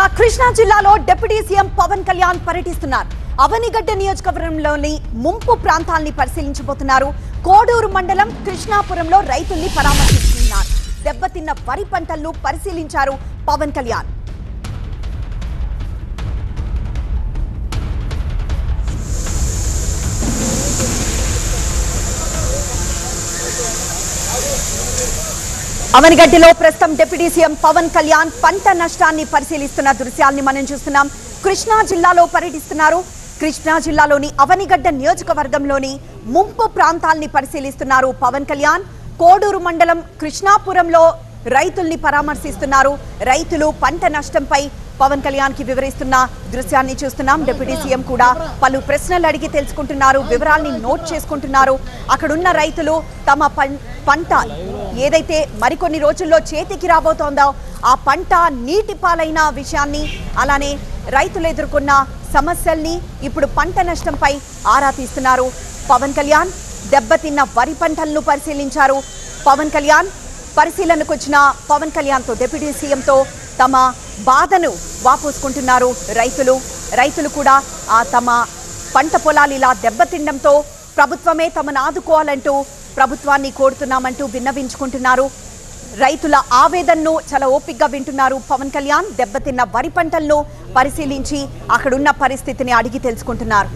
ఇక కృష్ణా జిల్లాలో deputy CM Pawan Kalyan పర్యటిస్తున్నారు. అవనిగడ్డ నియోజకవర్గంలోని ముంపు ప్రాంతాల్ని పరిశీలించబోతున్నారు. కోడూరు మండలం కృష్ణాపురంలో రైతుల్ని పరామర్శిస్తున్నారు. దెబ్బతిన్న వరి పంటలను పరిశీలించారు పవన్ కళ్యాణ్. అవనిగడ్డిలో ప్రస్తుతం డిప్యూటీ సీఎం పవన్ కళ్యాణ్ పంట నష్టాన్ని పరిశీలిస్తున్న దృశ్యాల్ని మనం చూస్తున్నాం. కృష్ణా జిల్లాలో పర్యటిస్తున్నారు. కృష్ణా జిల్లాలోని అవనిగడ్డ నియోజకవర్గంలోని ముంపు ప్రాంతాల్ని పరిశీలిస్తున్నారు పవన్ కళ్యాణ్. కోడూరు మండలం కృష్ణాపురంలో రైతుల్ని పరామర్శిస్తున్నారు. రైతులు పంట నష్టంపై పవన్ కళ్యాణ్కి వివరిస్తున్న దృశ్యాన్ని చూస్తున్నాం. డిప్యూటీ సీఎం కూడా పలు ప్రశ్నలు అడిగి తెలుసుకుంటున్నారు వివరాల్ని నోట్ చేసుకుంటున్నారు. అక్కడున్న రైతులు తమ పం- పంట ఏదైతే మరికొన్ని రోజుల్లో చేతికి రాబోతోందో ఆ పంట నీటి పాలైన విషయాన్ని అలానే రైతులు ఎదుర్కొన్న సమస్యల్ని ఇప్పుడు పంట నష్టంపై ఆరా తీస్తున్నారు. పవన్ కళ్యాణ్ దెబ్బతిన్న వరి పంటలను పరిశీలించారు. పవన్ కళ్యాణ్ పరిశీలనకు వచ్చిన పవన్ కళ్యాణ్తో డిప్యూటీ సీఎంతో తమ బాధను వాపోసుకుంటున్నారు రైతులు. రైతులు కూడా ఆ తమ పంట పొలాలు ఇలా దెబ్బతిండంతో ప్రభుత్వమే తమను ఆదుకోవాలంటూ ప్రభుత్వాన్ని కోరుతున్నామంటూ విన్నవించుకుంటున్నారు. రైతుల ఆవేదనను చాలా ఓపిగ్గా వింటున్నారు పవన్ కళ్యాణ్. దెబ్బతిన్న వరి పంటలను పరిశీలించి అక్కడున్న పరిస్థితిని అడిగి తెలుసుకుంటున్నారు.